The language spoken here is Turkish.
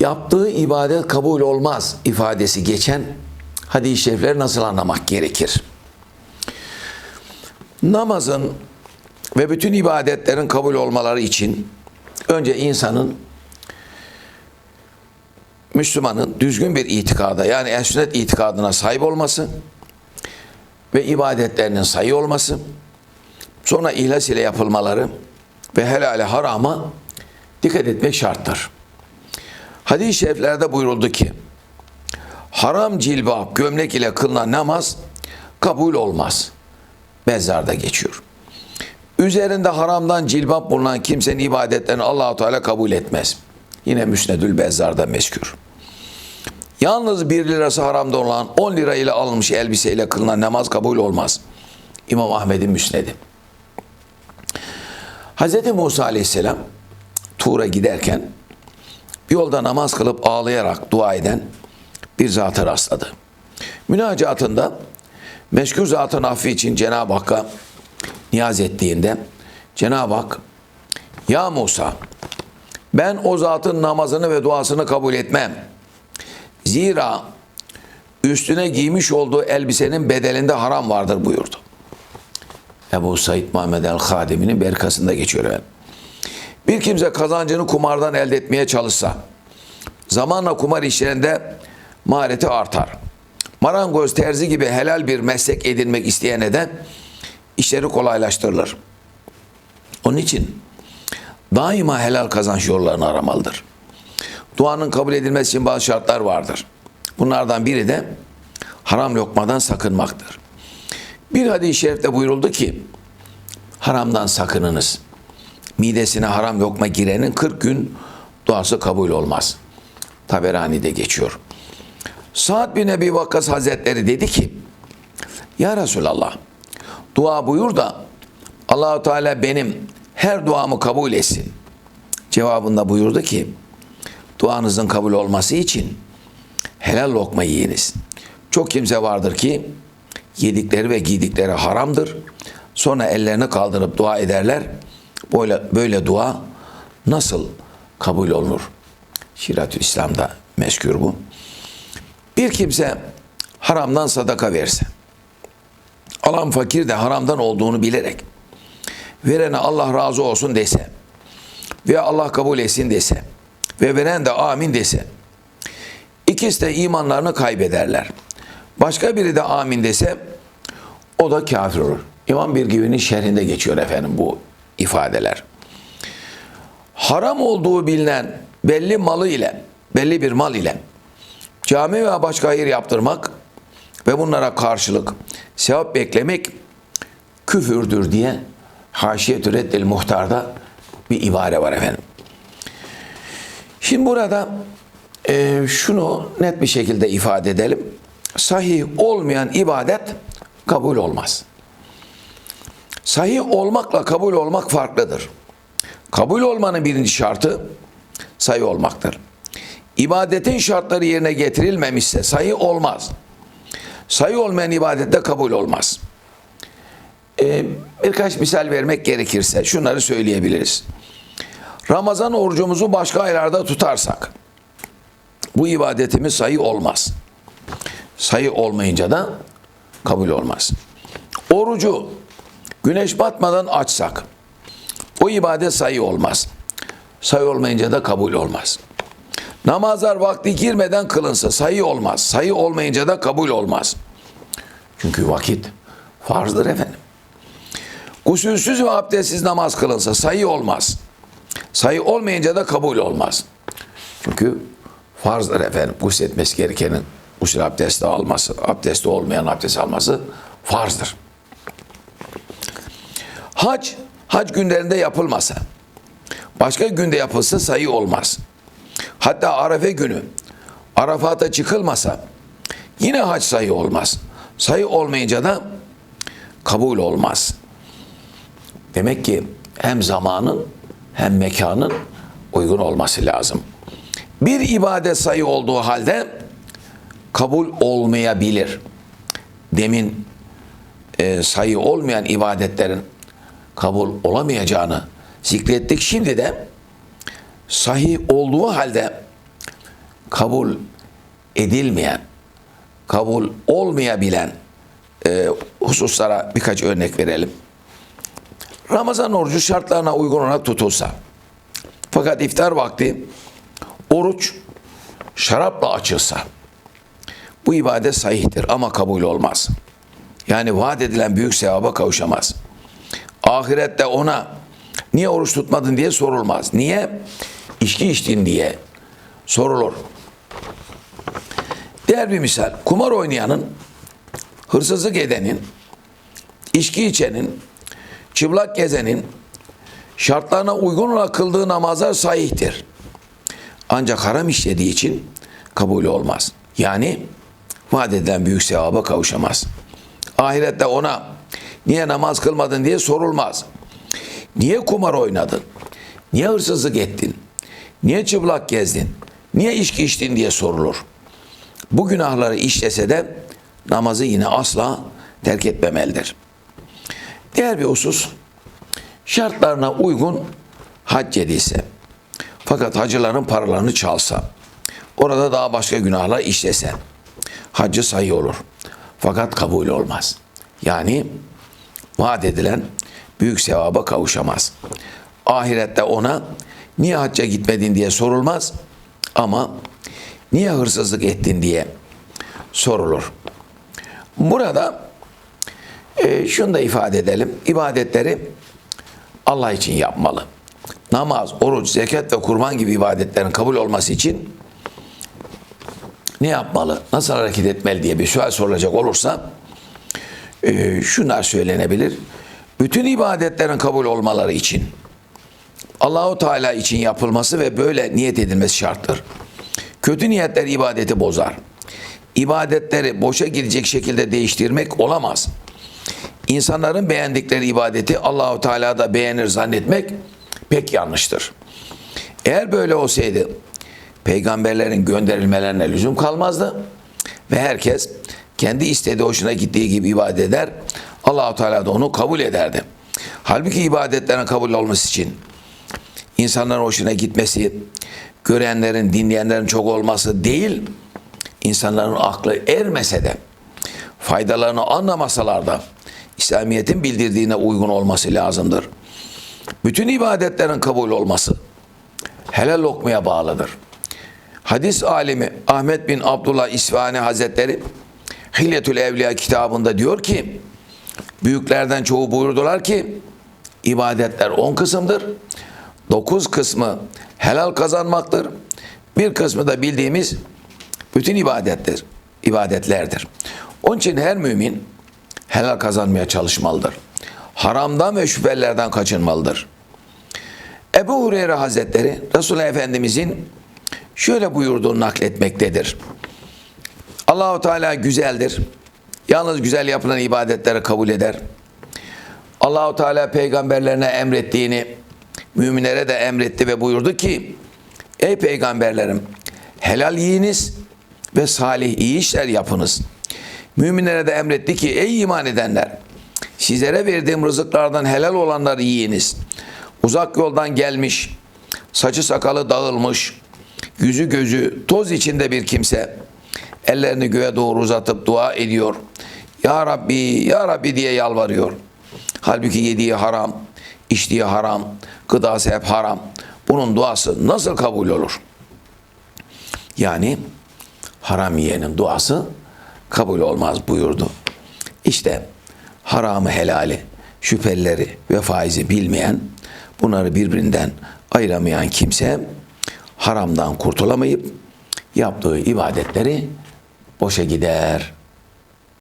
yaptığı ibadet kabul olmaz ifadesi geçen hadis-i şerifleri nasıl anlamak gerekir? Namazın ve bütün ibadetlerin kabul olmaları için önce insanın Müslümanın düzgün bir itikada yani el sünnet itikadına sahip olması ve ibadetlerinin sayı olması, sonra ihlas ile yapılmaları ve helale harama dikkat etmek şarttır. Hadis-i şeriflerde buyuruldu ki, haram cilbap, gömlek ile kılınan namaz kabul olmaz. Mezarda geçiyor. Üzerinde haramdan cilbap bulunan kimsenin ibadetlerini Allahu Teala kabul etmez. Yine Müsnedül Bezzar'da meskür. Yalnız 1 lirası haramda olan 10 lira ile alınmış elbiseyle kılınan namaz kabul olmaz. İmam Ahmed'in müsnedi. Hz. Musa aleyhisselam Tur'a giderken yolda namaz kılıp ağlayarak dua eden bir zata rastladı. Münacatında meşgul zatın affi için Cenab-ı Hakk'a niyaz ettiğinde Cenab-ı Hak Ya Musa ben o zatın namazını ve duasını kabul etmem. Zira üstüne giymiş olduğu elbisenin bedelinde haram vardır buyurdu. Ebu Said Muhammed el-Hadimi'nin berkasında geçiyor efendim. Bir kimse kazancını kumardan elde etmeye çalışsa, zamanla kumar işlerinde mahareti artar. Marangoz, terzi gibi helal bir meslek edinmek isteyene de işleri kolaylaştırılır. Onun için daima helal kazanç yollarını aramalıdır. Duanın kabul edilmesi için bazı şartlar vardır. Bunlardan biri de haram lokmadan sakınmaktır. Bir hadis-i şerifte buyuruldu ki, haramdan sakınınız. Midesine haram lokma girenin 40 gün duası kabul olmaz. Taberani'de geçiyor. Sa'd bin Ebi Vakkas Hazretleri dedi ki, Ya Resulallah, dua buyur da Allahu Teala benim her duamı kabul etsin. Cevabında buyurdu ki, duanızın kabul olması için helal lokma yiyiniz. Çok kimse vardır ki yedikleri ve giydikleri haramdır. Sonra ellerini kaldırıp dua ederler. Böyle, böyle dua nasıl kabul olunur? Şiratü İslam'da meskür bu. Bir kimse haramdan sadaka verse, alan fakir de haramdan olduğunu bilerek, verene Allah razı olsun dese veya Allah kabul etsin dese ve veren de amin dese, ikisi de imanlarını kaybederler. Başka biri de amin dese, o da kafir olur. İmam bir gibinin şerhinde geçiyor efendim bu ifadeler. Haram olduğu bilinen belli malı ile, belli bir mal ile cami veya başka hayır yaptırmak ve bunlara karşılık sevap beklemek küfürdür diye Haşiyetü Reddil Muhtar'da bir ibare var efendim. Şimdi burada e, şunu net bir şekilde ifade edelim. Sahih olmayan ibadet kabul olmaz. Sahih olmakla kabul olmak farklıdır. Kabul olmanın birinci şartı sahih olmaktır. İbadetin şartları yerine getirilmemişse sahih olmaz. Sahih olmayan ibadette kabul olmaz. Ee, birkaç misal vermek gerekirse şunları söyleyebiliriz. Ramazan orucumuzu başka aylarda tutarsak bu ibadetimiz sayı olmaz. Sayı olmayınca da kabul olmaz. Orucu güneş batmadan açsak o ibadet sayı olmaz. Sayı olmayınca da kabul olmaz. Namazlar vakti girmeden kılınsa sayı olmaz. Sayı olmayınca da kabul olmaz. Çünkü vakit farzdır efendim. Gusülsüz ve abdestsiz namaz kılınsa sayı olmaz. Sayı olmayınca da kabul olmaz. Çünkü farzdır efendim. Gusletmesi gerekenin gusül abdesti alması, abdesti olmayan abdest alması farzdır. Hac, hac günlerinde yapılmasa, başka günde yapılsa sayı olmaz. Hatta Arefe günü Arafat'a çıkılmasa yine hac sayı olmaz. Sayı olmayınca da kabul olmaz. Demek ki hem zamanın hem mekanın uygun olması lazım. Bir ibadet sayı olduğu halde kabul olmayabilir. Demin e, sayı olmayan ibadetlerin kabul olamayacağını zikrettik. Şimdi de sahih olduğu halde kabul edilmeyen, kabul olmayabilen e, hususlara birkaç örnek verelim. Ramazan orucu şartlarına uygun olarak tutulsa, fakat iftar vakti oruç şarapla açılsa, bu ibadet sahihtir ama kabul olmaz. Yani vaat edilen büyük sevaba kavuşamaz. Ahirette ona niye oruç tutmadın diye sorulmaz. Niye? İçki içtin diye sorulur. Diğer bir misal, kumar oynayanın, hırsızlık edenin, içki içenin, çıplak gezenin şartlarına uygun olarak kıldığı namazlar sahihtir. Ancak haram işlediği için kabul olmaz. Yani vaat edilen büyük sevaba kavuşamaz. Ahirette ona niye namaz kılmadın diye sorulmaz. Niye kumar oynadın? Niye hırsızlık ettin? Niye çıplak gezdin? Niye içki içtin diye sorulur. Bu günahları işlese de namazı yine asla terk etmemelidir. Diğer bir husus, şartlarına uygun hac edilse, fakat hacıların paralarını çalsa, orada daha başka günahlar işlese, haccı sayı olur. Fakat kabul olmaz. Yani vaat edilen büyük sevaba kavuşamaz. Ahirette ona niye hacca gitmedin diye sorulmaz ama niye hırsızlık ettin diye sorulur. Burada e, şunu da ifade edelim. İbadetleri Allah için yapmalı. Namaz, oruç, zekat ve kurban gibi ibadetlerin kabul olması için ne yapmalı, nasıl hareket etmeli diye bir sual sorulacak olursa e, şunlar söylenebilir. Bütün ibadetlerin kabul olmaları için Allahu Teala için yapılması ve böyle niyet edilmesi şarttır. Kötü niyetler ibadeti bozar. İbadetleri boşa gidecek şekilde değiştirmek olamaz. İnsanların beğendikleri ibadeti Allahu Teala da beğenir zannetmek pek yanlıştır. Eğer böyle olsaydı peygamberlerin gönderilmelerine lüzum kalmazdı ve herkes kendi istediği hoşuna gittiği gibi ibadet eder. Allahu Teala da onu kabul ederdi. Halbuki ibadetlerin kabul olması için insanların hoşuna gitmesi, görenlerin, dinleyenlerin çok olması değil, insanların aklı ermese de, faydalarını anlamasalar da, İslamiyet'in bildirdiğine uygun olması lazımdır. Bütün ibadetlerin kabul olması helal lokmaya bağlıdır. Hadis alimi Ahmet bin Abdullah İsfahani Hazretleri Hilyetül Evliya kitabında diyor ki büyüklerden çoğu buyurdular ki ibadetler on kısımdır. Dokuz kısmı helal kazanmaktır. Bir kısmı da bildiğimiz bütün ibadettir, ibadetlerdir. Onun için her mümin helal kazanmaya çalışmalıdır. Haramdan ve şüphelerden kaçınmalıdır. Ebu Hureyre Hazretleri Resulullah Efendimizin şöyle buyurduğunu nakletmektedir. Allahu Teala güzeldir. Yalnız güzel yapılan ibadetleri kabul eder. Allahu Teala peygamberlerine emrettiğini müminlere de emretti ve buyurdu ki: Ey peygamberlerim, helal yiyiniz ve salih iyi işler yapınız. Müminlere de emretti ki: Ey iman edenler, sizlere verdiğim rızıklardan helal olanları yiyiniz. Uzak yoldan gelmiş, saçı sakalı dağılmış, yüzü gözü toz içinde bir kimse ellerini göğe doğru uzatıp dua ediyor. Ya Rabbi, Ya Rabbi diye yalvarıyor. Halbuki yediği haram, içtiği haram, gıdası hep haram. Bunun duası nasıl kabul olur? Yani haram yiyenin duası kabul olmaz buyurdu. İşte haramı helali, şüphelileri ve faizi bilmeyen, bunları birbirinden ayıramayan kimse haramdan kurtulamayıp yaptığı ibadetleri boşa gider.